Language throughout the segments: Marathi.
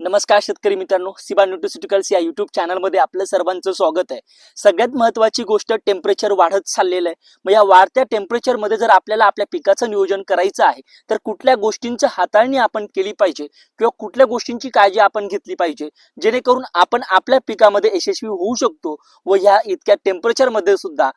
नमस्कार शेतकरी मित्रांनो सिबा न्यूट्रिसिटिकल्स या युट्यूब चॅनलमध्ये आपलं सर्वांचं स्वागत आहे. सगळ्यात महत्त्वाची गोष्ट टेम्परेचर वाढत चाललेलं आहे. मग या वाढत्या टेम्परेचरमध्ये जर आपल्याला आपल्या पिकाचं नियोजन करायचं आहे तर कुठल्या गोष्टींचं हाताळणी आपण केली पाहिजे किंवा कुठल्या गोष्टींची काळजी आपण घेतली पाहिजे जेणेकरून आपण आपल्या पिकामध्ये यशस्वी होऊ शकतो व ह्या इतक्या टेम्परेचरमध्ये सुद्धा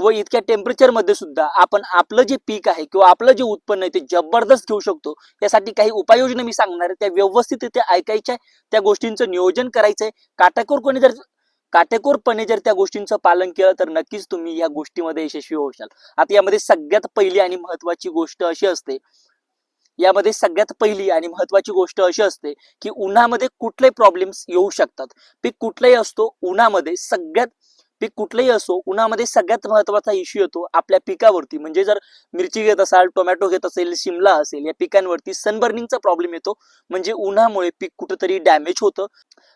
व इतक्या टेम्परेचरमध्ये सुद्धा आपण आपलं जे पीक आहे किंवा आपलं जे उत्पन्न आहे ते जबरदस्त घेऊ शकतो. त्यासाठी काही उपाययोजना मी सांगणार आहे. त्या व्यवस्थितरित्या ऐकायच्या त्या गोष्टींचं नियोजन करायचंय काटेकोरपणे जर काटेकोरपणे जर त्या गोष्टींचं पालन केलं तर नक्कीच तुम्ही या गोष्टीमध्ये यशस्वी होशाल आता यामध्ये सगळ्यात पहिली आणि महत्वाची गोष्ट अशी असते यामध्ये सगळ्यात पहिली आणि महत्वाची गोष्ट अशी असते की उन्हामध्ये कुठले प्रॉब्लेम्स येऊ शकतात. पीक कुठलाही असतो उन्हामध्ये सगळ्यात पीक कुठलंही असो उन्हामध्ये सगळ्यात महत्त्वाचा इश्यू येतो आपल्या पिकावरती. म्हणजे जर मिरची घेत असाल टोमॅटो घेत असेल शिमला असेल या पिकांवरती सनबर्निंगचा प्रॉब्लेम येतो. म्हणजे उन्हामुळे पीक कुठंतरी डॅमेज होतं.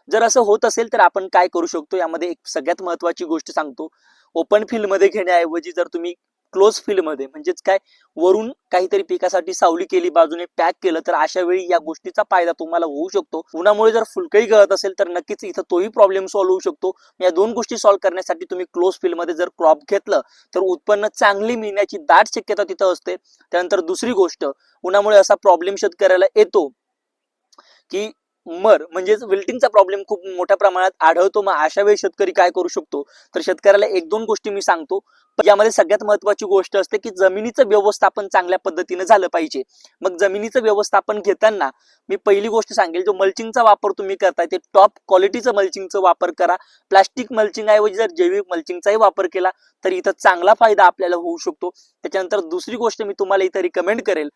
जर असं होत असेल तर आपण काय करू शकतो? यामध्ये एक सगळ्यात महत्वाची गोष्ट सांगतो. ओपन फील्डमध्ये घेण्याऐवजी जर तुम्ही क्लोज फील्डमध्ये म्हणजेच काय वरून काहीतरी पिकासाठी सावली केली बाजूने पॅक केलं तर अशा वेळी या गोष्टीचा फायदा तुम्हाला होऊ शकतो. उन्हामुळे जर फुलकळी गळत असेल तर नक्कीच इथं तोही प्रॉब्लेम सॉल्व्ह होऊ शकतो. या दोन गोष्टी सॉल्व्ह करण्यासाठी तुम्ही क्लोज फील्डमध्ये जर क्रॉप घेतलं तर उत्पन्न चांगली मिळण्याची दाट शक्यता तिथं असते. त्यानंतर दुसरी गोष्ट उन्हामुळे असा प्रॉब्लेम शेतकऱ्याला येतो की मर म्हणजेच विल्टिंगचा प्रॉब्लेम खूप मोठ्या प्रमाणात आढळतो. मग अशा वेळी शेतकरी काय करू शकतो? तर शेतकऱ्याला एक दोन गोष्टी मी सांगतो. यामध्ये सगळ्यात महत्वाची गोष्ट असते की जमिनीचं व्यवस्थापन चांगल्या पद्धतीने झालं पाहिजे. मग जमिनीचं व्यवस्थापन घेताना मी पहिली गोष्ट सांगेल जो मल्चिंगचा वापर तुम्ही करताय ते टॉप क्वालिटीचं मल्चिंगचा वापर करा. प्लास्टिक मल्चिंग ऐवजी जर जैविक मल्चिंगचाही वापर केला तर इथं चांगला फायदा आपल्याला होऊ शकतो. त्याच्यानंतर दुसरी गोष्ट मी तुम्हाला इथं रिकमेंड करेल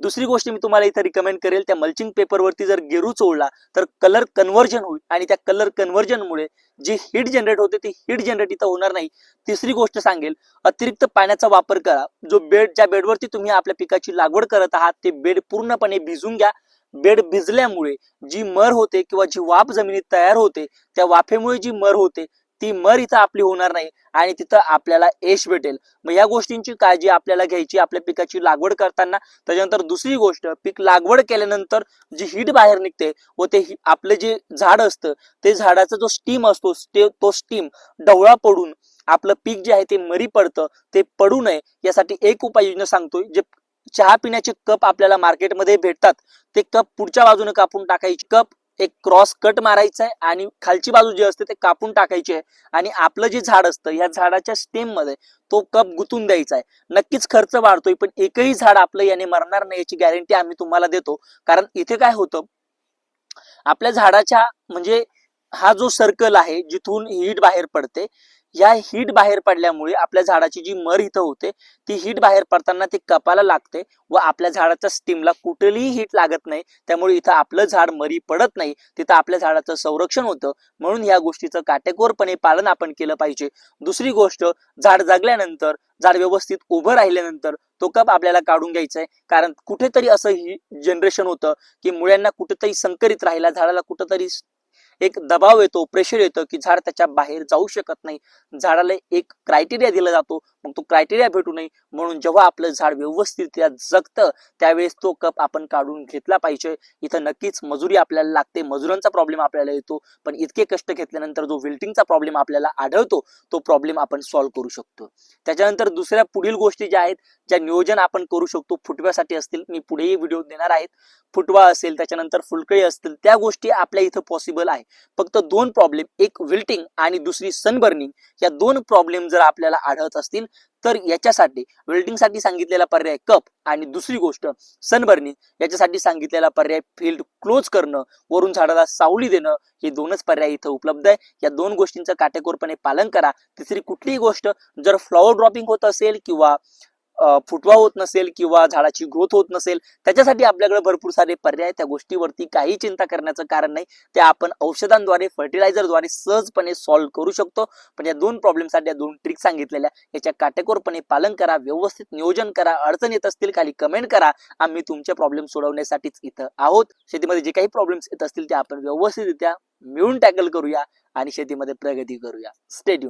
दुसरी गोष्ट मी तुम्हाला इथं रिकमेंड करेल त्या मल्चिंग पेपरवरती जर गेरू चोळला तर कलर कन्व्हर्जन होईल. आणि त्या कलर कन्व्हर्जनमुळे जी हीट जनरेट होते ती हीट जनरेट इथं होणार नाही. तिसरी गोष्ट सांगेल अतिरिक्त पाण्याचा वापर करा. जो बेड ज्या बेडवरती तुम्ही आपल्या पिकाची लागवड करत आहात ते बेड पूर्णपणे भिजून घ्या. बेड भिजल्यामुळे जी मर होते किंवा जी वाफ जमिनीत तयार होते त्या वाफेमुळे जी मर होते ती मर इथं आपली होणार नाही आणि तिथं आपल्याला यश भेटेल. मग या गोष्टींची काळजी आपल्याला घ्यायची आपल्या पिकाची लागवड करताना. त्याच्यानंतर दुसरी गोष्ट पीक लागवड केल्यानंतर जी हीट बाहेर निघते व ते आपलं जे झाड असतं ते झाडाचा जो स्टीम असतो ते- तो स्टीम डवळा पडून आपलं पीक जे आहे ते मरी पडतं ते पडू नये यासाठी एक उपाययोजना सांगतोय जे चहा पिण्याचे कप आपल्याला मार्केटमध्ये भेटतात ते कप पुढच्या बाजूने कापून टाकायचे. कप एक क्रॉस कट मारायचा आहे आणि खालची बाजू जी असते ते कापून टाकायची आहे. आणि आपलं जे झाड असतं या झाडाच्या स्टेममध्ये तो कप गुतून द्यायचा आहे. नक्कीच खर्च वाढतोय पण एकही झाड आपलं याने मरणार नाही याची गॅरंटी आम्ही तुम्हाला देतो. कारण इथे काय होतं आपल्या झाडाच्या म्हणजे हा जो सर्कल आहे जिथून हीट बाहेर पडते या हीट बाहेर पडल्यामुळे आपल्या झाडाची जी मर इथं होते ती हीट बाहेर पडताना ती कपाला लागते व आपल्या झाडाच्या स्टीमला कुठलीही हीट लागत नाही. त्यामुळे इथं आपलं झाड मरी पडत नाही. तिथं आपल्या झाडाचं संरक्षण होतं. म्हणून या गोष्टीचं काटेकोरपणे पालन आपण केलं पाहिजे. दुसरी गोष्ट झाड जगल्यानंतर झाड व्यवस्थित उभं राहिल्यानंतर तो कप आपल्याला काढून घ्यायचा आहे कारण कुठेतरी असं ही जनरेशन होतं की मुळ्यांना कुठेतरी संकरित राहिला झाडाला कुठेतरी एक दबाव येतो प्रेशर येतं की झाड त्याच्या बाहेर जाऊ शकत नाही. झाडाला एक क्रायटेरिया दिला जातो मग तो क्रायटेरिया भेटू नये. म्हणून जेव्हा आपलं झाड व्यवस्थित जगतं त्यावेळेस तो कप आपण काढून घेतला पाहिजे. इथं नक्कीच मजुरी आपल्याला लागते मजुरांचा प्रॉब्लेम आपल्याला येतो. पण इतके कष्ट घेतल्यानंतर जो विल्टिंगचा प्रॉब्लेम आपल्याला आढळतो तो प्रॉब्लेम आपण सॉल्व्ह करू शकतो. त्याच्यानंतर दुसऱ्या पुढील गोष्टी ज्या आहेत ज्या नियोजन आपण करू शकतो फुटव्यासाठी असतील मी पुढेही व्हिडिओ देणार आहेत फुटवा असेल त्याच्यानंतर फुलकळी असतील त्या गोष्टी आपल्या इथं पॉसिबल आहे. फक्त दोन प्रॉब्लेम एक विल्टिंग आणि दुसरी सनबर्निंग या दोन प्रॉब्लेम जर आपल्याला आढळत असतील तर याच्यासाठी वेल्डिंगसाठी सांगितलेला पर्याय कप आणि दुसरी गोष्ट सनबर्निंग याच्यासाठी सांगितलेला पर्याय फील्ड क्लोज करणं वरून झाडाला सावली देणं हे दोनच पर्याय इथं उपलब्ध आहे. या दोन गोष्टींचं काटेकोरपणे पालन करा. तिसरी कुठलीही गोष्ट जर फ्लॉवर ड्रॉपिंग होत असेल किंवा फुटवा होत नसेल किंवा झाडाची ग्रोथ होत नसेल त्याच्यासाठी आपल्याकडे भरपूर सारे पर्याय त्या गोष्टीवरती काही चिंता करण्याचं कारण नाही. ते आपण औषधांद्वारे फर्टिलायझरद्वारे सहजपणे सॉल्व्ह करू शकतो. पण या दोन प्रॉब्लेमसाठी या दोन ट्रिक सांगितलेल्या याच्या काटेकोरपणे पालन करा व्यवस्थित नियोजन करा अडचण येत असतील खाली कमेंट करा. आम्ही तुमचे प्रॉब्लेम सोडवण्यासाठीच इथं आहोत. शेतीमध्ये जे काही प्रॉब्लेम्स येत असतील ते आपण व्यवस्थितरित्या मिळून टॅकल करूया आणि शेतीमध्ये प्रगती करूया. स्टेड्यून